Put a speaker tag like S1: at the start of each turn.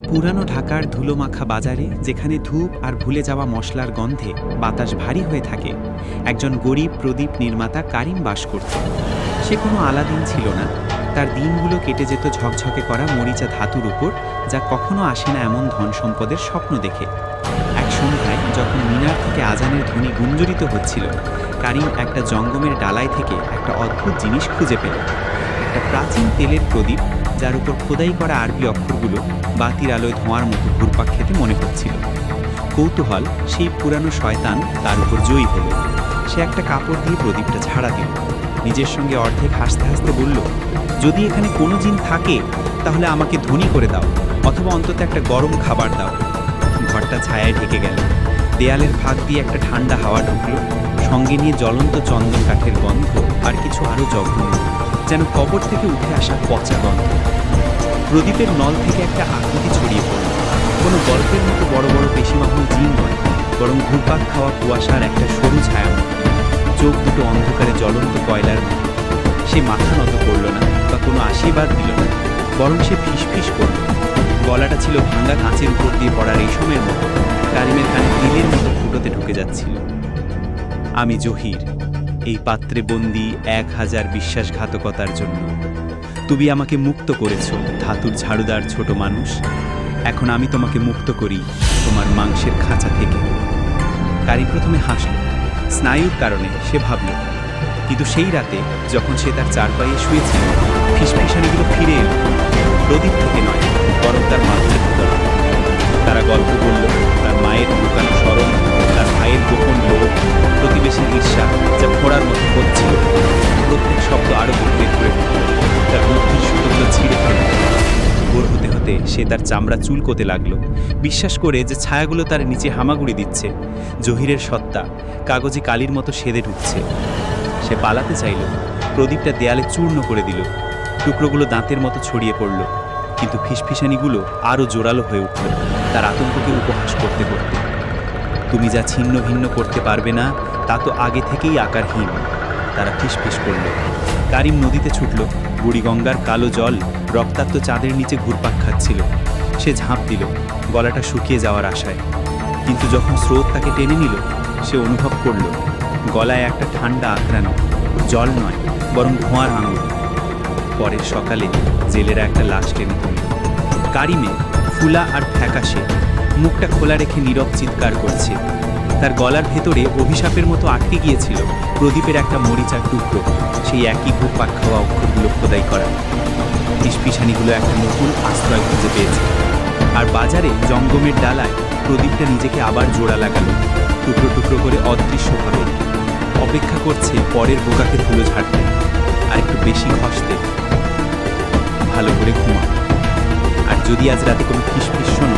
S1: পুরানো ঢাকার ধুলোমাখা বাজারে যেখানে ধূপ আর ভুলে যাওয়া মশলার গন্ধে বাতাস ভারী হয়ে থাকে, একজন গরিব প্রদীপ নির্মাতা কারিম বাস করত। সে কোনো আলাদিন ছিল না। তার দিনগুলো কেটে যেত ঝকঝকে করা মরিচা ধাতুর উপর, যা কখনো আসে না এমন ধন সম্পদের স্বপ্ন দেখে। এক সন্ধ্যায় যখন মিনার থেকে আজানের ধ্বনি গুঞ্জরিত হচ্ছিল, কারিম একটা জঙ্গমের ডালায় থেকে একটা অদ্ভুত জিনিস খুঁজে পেল একটা প্রাচীন তেলের প্রদীপ যার উপর খোদাই করা আরবি অক্ষরগুলো বাতির আলোয় ধোঁয়ার মতো ঘুরপাক খেতে মনে হচ্ছিল। কৌতূহল সেই পুরানো শয়তান তার উপর জয়ী হলো। সে একটা কাপড় দিয়ে প্রদীপটা ছাড়া দিল। নিজের সঙ্গে অর্ধেক হাসতে হাসতে বলল, যদি এখানে কোনো জিন থাকে, তাহলে আমাকে ধনী করে দাও, অথবা অন্তত একটা গরম খাবার দাও। ঘরটা ছায়ায় ঢেকে গেল। দেয়ালের ফাঁক দিয়ে একটা ঠান্ডা হাওয়া ঢুকলো। সঙ্গে নিয়ে জ্বলন্ত চন্দন কাঠের গন্ধ আর কিছু আরও জঘন্য। যেন কবর থেকে উঠে আসা পচা গন্ধ। প্রদীপের নল থেকে একটা আকৃতি ছড়িয়ে পড়ল। কোনো গল্পের মতো বড় বড় পেশিমাহুল জিন নয়, বরং ঘুরপাক খাওয়া কুয়াশার একটা সরু ছায়া চোখ দুটো অন্ধকারে জ্বলন্ত কয়লার। সে মাথা নত করল না বা কোনো আশীর্বাদ দিল না, বরং সে ফিসফিস করল। গলাটা ছিল ভাঙা কাঁচের উপর দিয়ে পড়া রেশমের মতো। কারিমের কানে দিলের মতো ফুটোতে ঢুকে যাচ্ছিল। আমি জহির। এই পাত্রে বন্দি এক হাজার বিশ্বাসঘাতকতার জন্য। তুমি আমাকে মুক্ত করেছ, ধাতুর ঝাড়ুদার ছোট মানুষ। এখন আমি তোমাকে মুক্ত করি তোমার মাংসের খাঁচা থেকে। কারি প্রথমে হাসল। স্নায়ুর কারণে সে ভাবল, কিন্তু সেই রাতে যখন সে তার চার পায়ে শুয়েছিল, ফিসফিসানিগুলো ফিরে এলো। প্রদীপ থেকে নয়, বরং তার মাথার তারা গল্প হতে সে তার চামড়া চুলকোতে লাগল। বিশ্বাস করে যে ছায়াগুলো তার নিচে হামাগুড়ি দিচ্ছে। জহিরের সত্তা, কাগজে কালির মতো সেদে ঢুকছে। সে পালাতে চাইল, প্রদীপটা দেয়ালে চূর্ণ করে দিল। টুকরোগুলো দাঁতের মতো ছড়িয়ে পড়ল, কিন্তু ফিসফিসানিগুলো আরও জোরালো হয়ে উঠল তার আতঙ্ককে উপহাস করতে করতে। তুমি যা ছিন্ন ভিন্ন করতে পারবে না, তা তো আগে থেকেই আকারহীন। তারা ফিসফিস করল। কারিম নদীতে ছুটল। বুড়িগঙ্গার কালো জল রক্তাক্ত চাঁদের নিচে ঘুরপাক খাচ্ছিল। সে ঝাঁপ দিল, গলাটা শুকিয়ে যাওয়ার আশায়। কিন্তু যখন স্রোত তাকে টেনে নিল, সে অনুভব করল, গলায় একটা ঠান্ডা আঁকড়ানো জল নয়, বরং ধোঁয়ার আঙুল। পরের সকালে জেলেরা একটা লাশ টেনে তুলল কারিমে ফুলা আর ফ্যাকাশে, মুখটা খোলা রেখে নীরব চিৎকার করছে। তার গলার ভেতরে অভিশাপের মতো আটকে গিয়েছিল প্রদীপের একটা মরিচার টুকরো। সেই একই ঘুরপাক খাওয়া অক্ষরগুলো খোদাই করা। পিসপিসানিগুলো একটা নতুন আশ্রয় খুঁজে পেয়েছে। আর বাজারে জঙ্গমের ডালায় প্রদীপটা নিজেকে আবার জোড়া লাগালো, টুকরো টুকরো করে অদৃশ্যভাবে অপেক্ষা করছে পরের বোকাকে ধুলো ঝাড়তে, আর একটু বেশি ঘষতে। ভালো করে ঘুমা আর যদি আজ রাতে কোনো ফিসফিস শোনো